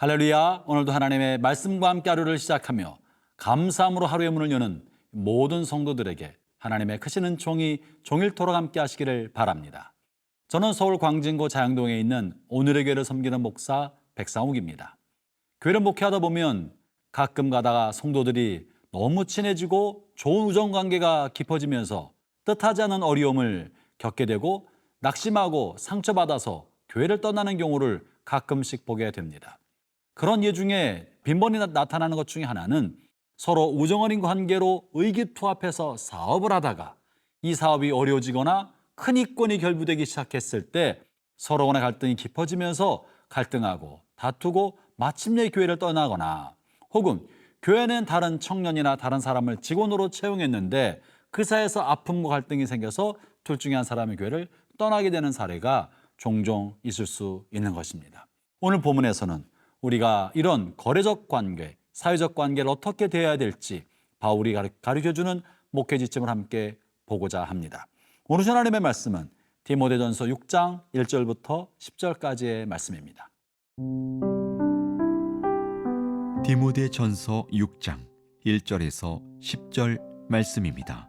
할렐루야. 오늘도 하나님의 말씀과 함께 하루를 시작하며 감사함으로 하루의 문을 여는 모든 성도들에게 하나님의 크시는 종이 종일토록 함께 하시기를 바랍니다. 저는 서울 광진구 자양동에 있는 오늘의 교회를 섬기는 목사 백상욱입니다. 교회를 목회하다 보면 가끔 가다가 성도들이 너무 친해지고 좋은 우정 관계가 깊어지면서 뜻하지 않은 어려움을 겪게 되고 낙심하고 상처받아서 교회를 떠나는 경우를 가끔씩 보게 됩니다. 그런 예 중에 빈번히 나- 나타나는 것 중에 하나는 서로 우정 어린 관계로 의기투합해서 사업을 하다가 이 사업이 어려워지거나 큰 이권이 결부되기 시작했을 때 서로 간의 갈등이 깊어지면서 갈등하고 다투고 마침내 교회를 떠나거나 혹은 교회는 다른 청년이나 다른 사람을 직원으로 채용했는데 그 사이에서 아픔과 갈등이 생겨서 둘 중에 한 사람의 교회를 떠나게 되는 사례가 종종 있을 수 있는 것입니다. 오늘 본문에서는 우리가 이런 거래적 관계, 사회적 관계를 어떻게 대해야 될지 바울이 가르쳐 주는 목회 지침을 함께 보고자 합니다. 오늘 하나님의 말씀은 디모데전서 6장 1절부터 10절까지의 말씀입니다. 디모데 전서 6장 1절에서 10절 말씀입니다.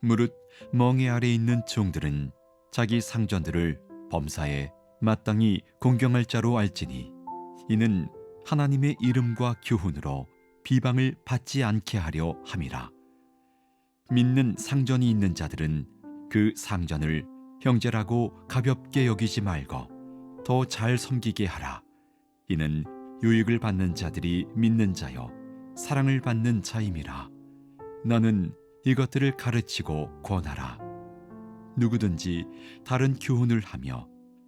무릇 멍에 아래 있는 종들은 자기 상전들을 범사에 마땅히 공경할 자로 알지니 이는 하나님의 이름과 교훈으로 비방을 받지 않게 하려 함이라. 믿는 상전이 있는 자들은 그 상전을 형제라고 가볍게 여기지 말고 더 잘 섬기게 하라. 이는 유익을 받는 자들이 믿는 자요 사랑을 받는 자임이라 너는 이것들을 가르치고 권하라 누구든지 다른 교훈을 하며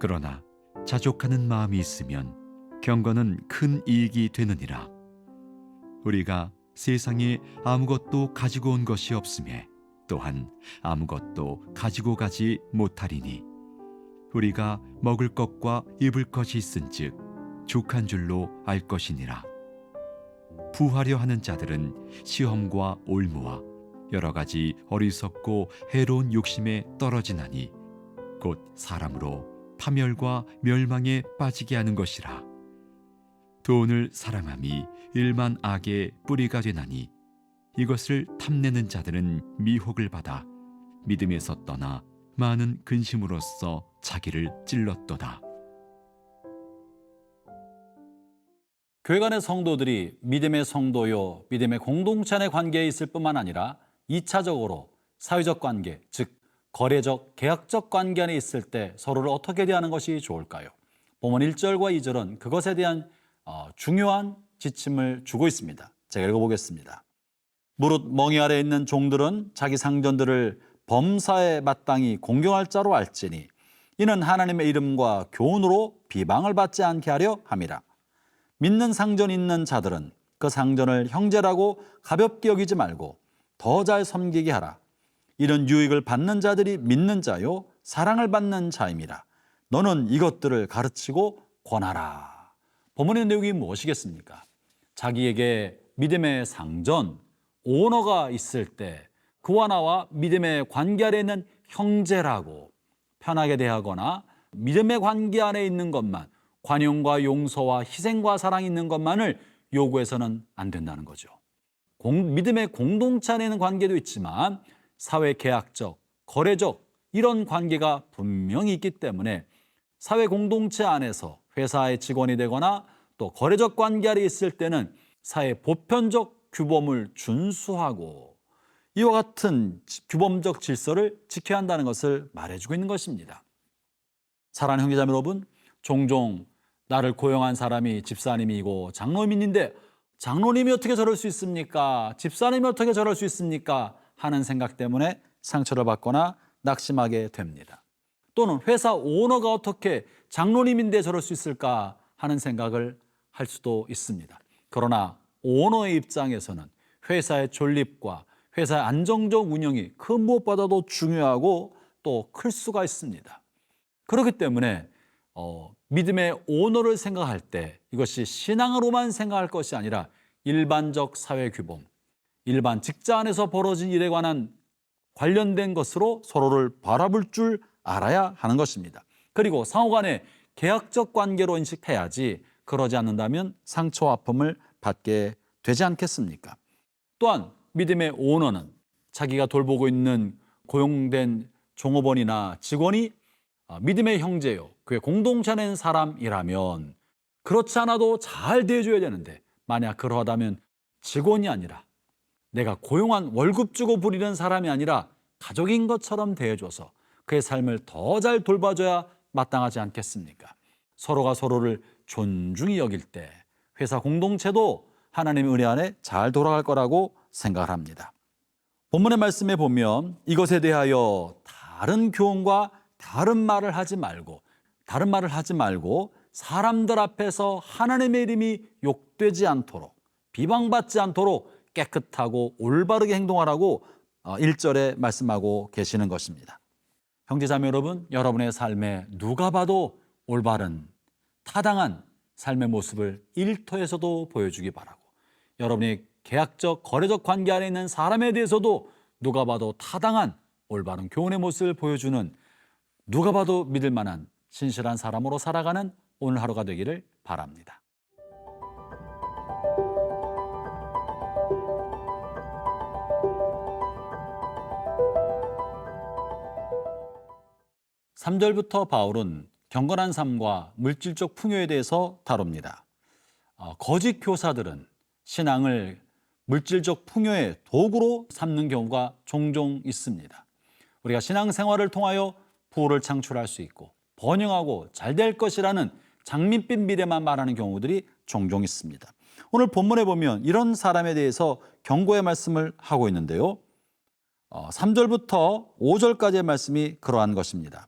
그러나 자족하는 마음이 있으면 경건은 큰 이익이 되느니라. 우리가 세상에 아무것도 가지고 온 것이 없음에 또한 아무것도 가지고 가지 못하리니 우리가 먹을 것과 입을 것이 있은즉 족한 줄로 알 것이니라. 부하려 하는 자들은 시험과 올무와 여러 가지 어리석고 해로운 욕심에 떨어지나니 곧 사람으로 파멸과 멸망에 빠지게 하는 것이라. 돈을 사랑함이 일만 악의 뿌리가 되나니 이것을 탐내는 자들은 미혹을 받아 믿음에서 떠나 많은 근심으로써 자기를 찔렀도다. 교회 간의 성도들이 믿음의 성도요, 믿음의 공동체 의 관계에 있을 뿐만 아니라 2차적으로 사회적 관계, 즉 거래적, 계약적 관계 안에 있을 때 서로를 어떻게 대하는 것이 좋을까요? 본문 1절과 2절은 그것에 대한 어, 중요한 지침을 주고 있습니다. 제가 읽어보겠습니다. 무릇 멍이 아래 있는 종들은 자기 상전들을 범사에 마땅히 공경할 자로 알지니 이는 하나님의 이름과 교훈으로 비방을 받지 않게 하려 함이라. 믿는 상전 있는 자들은 그 상전을 형제라고 가볍게 여기지 말고 더 잘 섬기게 하라. 이런 유익을 받는 자들이 믿는 자요 사랑을 받는 자임이라. 너는 이것들을 가르치고 권하라. 본문의 내용이 무엇이겠습니까? 자기에게 믿음의 상전, 오너가 있을 때 그와 나와 믿음의 관계 아래 있는 형제라고 편하게 대하거나 믿음의 관계 안에 있는 것만 관용과 용서와 희생과 사랑이 있는 것만을 요구해서는 안 된다는 거죠. 공- 믿음의 공동체 안에 있는 관계도 있지만 사회 계약적, 거래적 이런 관계가 분명히 있기 때문에 사회 공동체 안에서 회사의 직원이 되거나 또 거래적 관계 아래 있을 때는 사회 보편적 규범을 준수하고 이와 같은 지- 규범적 질서를 지켜야 한다는 것을 말해주고 있는 것입니다. 사랑하는 형제자매 여러분, 종종 나를 고용한 사람이 집사님이고 장로님인데 장로님이 어떻게 저럴 수 있습니까? 집사님이 어떻게 저럴 수 있습니까? 하는 생각 때문에 상처를 받거나 낙심하게 됩니다. 또는 회사 오너가 어떻게 장로님인데 저럴 수 있을까 하는 생각을 할 수도 있습니다. 그러나 오너의 입장에서는 회사의 존립과 회사의 안정적 운영이 그 무엇보다도 중요하고 또 클 수가 있습니다. 그렇기 때문에 어, 믿음의 오너를 생각할 때 이것이 신앙으로만 생각할 것이 아니라 일반적 사회 규범, 일반 직장 안에서 벌어진 일에 관한 관련된 것으로 서로를 바라볼 줄 알아야 하는 것입니다. 그리고 상호 간에 계약적 관계로 인식해야지 그러지 않는다면 상처와 아픔을 받게 되지 않겠습니까? 또한 믿음의 오너는 자기가 돌보고 있는 고용된 종업원이나 직원이 아, 믿음의 형제요, 그의 공동체 낸 사람이라면 그렇지 않아도 잘 대해줘야 되는데 만약 그러하다면 직원이 아니라 내가 고용한 월급 주고 부리는 사람이 아니라 가족인 것처럼 대해줘서 그의 삶을 더 잘 돌봐줘야 마땅하지 않겠습니까? 서로가 서로를 존중히 여길 때 회사 공동체도 하나님의 은혜 안에 잘 돌아갈 거라고 생각을 합니다. 본문의 말씀에 보면 이것에 대하여 다른 교훈과 다른 말을 하지 말고 다른 말을 하지 말고 사람들 앞에서 하나님의 이름이 욕되지 않도록 비방받지 않도록 깨끗하고 올바르게 행동하라고 1절에 말씀하고 계시는 것입니다. 형제자매 여러분, 여러분의 삶에 누가 봐도 올바른 타당한 삶의 모습을 일터에서도 보여주기 바라고 여러분이 계약적 거래적 관계 안에 있는 사람에 대해서도 누가 봐도 타당한 올바른 교훈의 모습을 보여주는 누가 봐도 믿을 만한 신실한 사람으로 살아가는 오늘 하루가 되기를 바랍니다. 삼절부터 바울은 경건한 삶과 물질적 풍요에 대해서 다룹니다. 어, 거짓 교사들은 신앙을 물질적 풍요의 도구로 삼는 경우가 종종 있습니다. 우리가 신앙생활을 통하여 부를 창출할 수 있고 번영하고 잘 될 것이라는 장밋빛 미래만 말하는 경우들이 종종 있습니다. 오늘 본문에 보면 이런 사람에 대해서 경고의 말씀을 하고 있는데요. 어, 3절부터 5절까지의 말씀이 그러한 것입니다.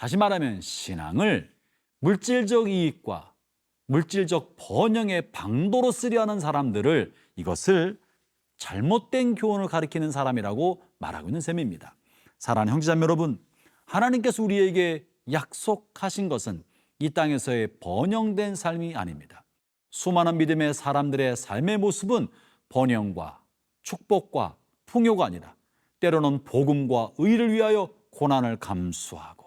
다시 말하면 신앙을 물질적 이익과 물질적 번영의 방도로 쓰려 하는 사람들을 이것을 잘못된 교훈을 가리키는 사람이라고 말하고 있는 셈입니다. 사랑하는 형제자매 여러분, 하나님께서 우리에게 약속하신 것은 이 땅에서의 번영된 삶이 아닙니다. 수많은 믿음의 사람들의 삶의 모습은 번영과 축복과 풍요가 아니라 때로는 복음과 의를 위하여 고난을 감수하고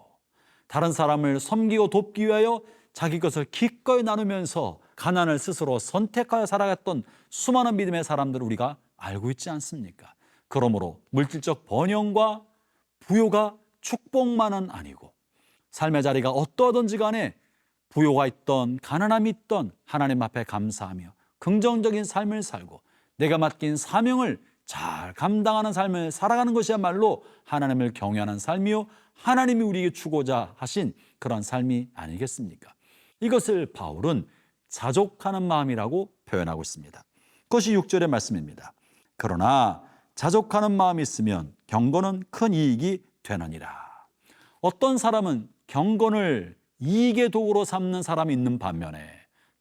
다른 사람을 섬기고 돕기 위하여 자기 것을 기꺼이 나누면서 가난을 스스로 선택하여 살아갔던 수많은 믿음의 사람들을 우리가 알고 있지 않습니까? 그러므로 물질적 번영과 부요가 축복만은 아니고 삶의 자리가 어떠하든지 간에 부요가 있던 가난함이 있던 하나님 앞에 감사하며 긍정적인 삶을 살고 내가 맡긴 사명을 잘 감당하는 삶을 살아가는 것이야말로 하나님을 경외하는 삶이요 하나님이 우리에게 주고자 하신 그런 삶이 아니겠습니까? 이것을 바울은 자족하는 마음이라고 표현하고 있습니다. 그것이 6절의 말씀입니다. 그러나 자족하는 마음이 있으면 경건은 큰 이익이 되느니라. 어떤 사람은 경건을 이익의 도구로 삼는 사람이 있는 반면에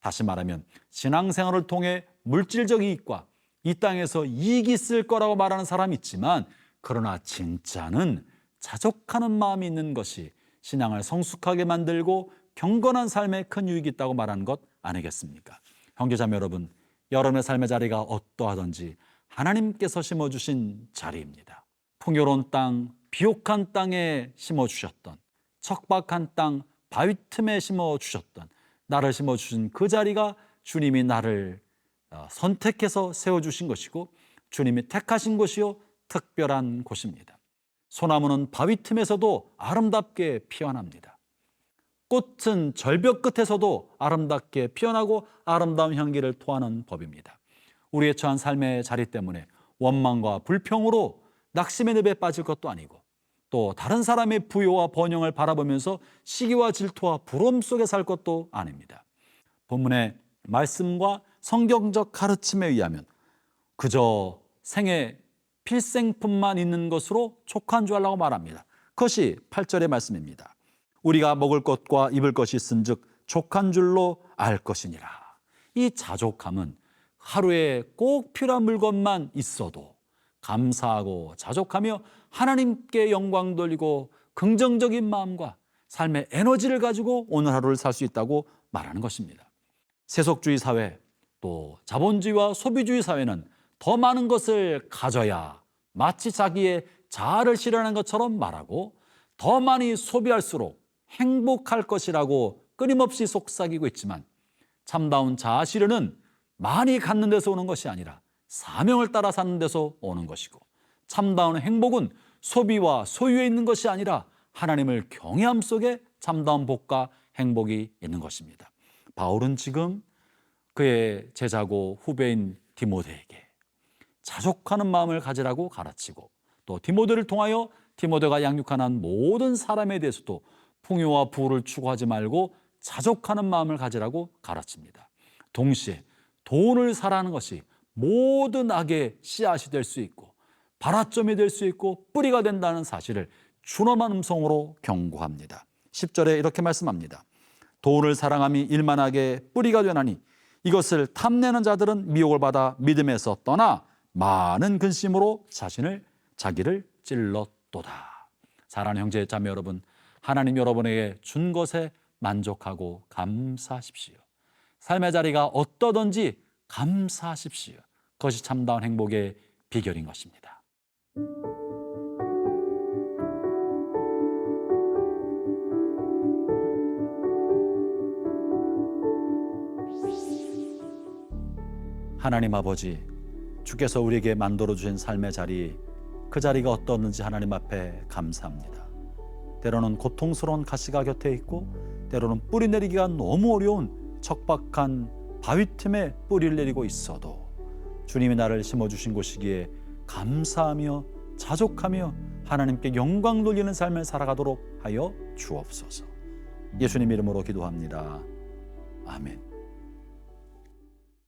다시 말하면 신앙생활을 통해 물질적 이익과 이 땅에서 이익이 있을 거라고 말하는 사람이 있지만 그러나 진짜는 자족하는 마음이 있는 것이 신앙을 성숙하게 만들고 경건한 삶에 큰 유익이 있다고 말하는 것 아니겠습니까? 형제자매 여러분, 여러분의 삶의 자리가 어떠하든지 하나님께서 심어주신 자리입니다. 풍요로운 땅, 비옥한 땅에 심어주셨던 척박한 땅, 바위 틈에 심어주셨던 나를 심어주신 그 자리가 주님이 나를 어, 선택해서 세워주신 것이고 주님이 택하신 곳이요 특별한 곳입니다. 소나무는 바위 틈에서도 아름답게 피어납니다. 꽃은 절벽 끝에서도 아름답게 피어나고 아름다운 향기를 토하는 법입니다. 우리의 처한 삶의 자리 때문에 원망과 불평으로 낙심의 늪에 빠질 것도 아니고 또 다른 사람의 부요와 번영을 바라보면서 시기와 질투와 부러움 속에 살 것도 아닙니다. 본문의 말씀과 성경적 가르침에 의하면 그저 생애 필생품만 있는 것으로 촉한 줄 알라고 말합니다. 그것이 8절의 말씀입니다. 우리가 먹을 것과 입을 것이 있은즉 족한 줄로 알 것이니라. 이 자족함은 하루에 꼭 필요한 물건만 있어도 감사하고 자족하며 하나님께 영광 돌리고 긍정적인 마음과 삶의 에너지를 가지고 오늘 하루를 살 수 있다고 말하는 것입니다. 세속주의 사회 또 자본주의와 소비주의 사회는 더 많은 것을 가져야 마치 자기의 자아를 실현하는 것처럼 말하고 더 많이 소비할수록 행복할 것이라고 끊임없이 속삭이고 있지만 참다운 자아 실현은 많이 갖는 데서 오는 것이 아니라 사명을 따라 사는 데서 오는 것이고 참다운 행복은 소비와 소유에 있는 것이 아니라 하나님을 경외함 속에 참다운 복과 행복이 있는 것입니다. 바울은 지금 그의 제자고 후배인 디모데에게 자족하는 마음을 가지라고 가르치고 또 디모데를 통하여 디모데가 양육하는 모든 사람에 대해서도 풍요와 부를 추구하지 말고 자족하는 마음을 가지라고 가르칩니다. 동시에 돈을 사라는 것이 모든 악의 씨앗이 될 수 있고 발화점이 될 수 있고 뿌리가 된다는 사실을 준엄한 음성으로 경고합니다. 10절에 이렇게 말씀합니다. 돈을 사랑함이 일만하게 뿌리가 되나니 이것을 탐내는 자들은 미혹을 받아 믿음에서 떠나 많은 근심으로 자신을 자기를 찔렀도다. 사랑하는 형제 자매 여러분, 하나님 여러분에게 준 것에 만족하고 감사하십시오. 삶의 자리가 어떠든지 감사하십시오. 그것이 참다운 행복의 비결인 것입니다. 하나님 아버지, 주께서 우리에게 만들어 주신 삶의 자리, 그 자리가 어떠는지 하나님 앞에 감사합니다. 때로는 고통스러운 가시가 곁에 있고, 때로는 뿌리 내리기가 너무 어려운 척박한 바위 틈에 뿌리를 내리고 있어도 주님이 나를 심어 주신 곳이기에 감사하며 자족하며 하나님께 영광 돌리는 삶을 살아가도록 하여 주옵소서. 예수님 이름으로 기도합니다. 아멘.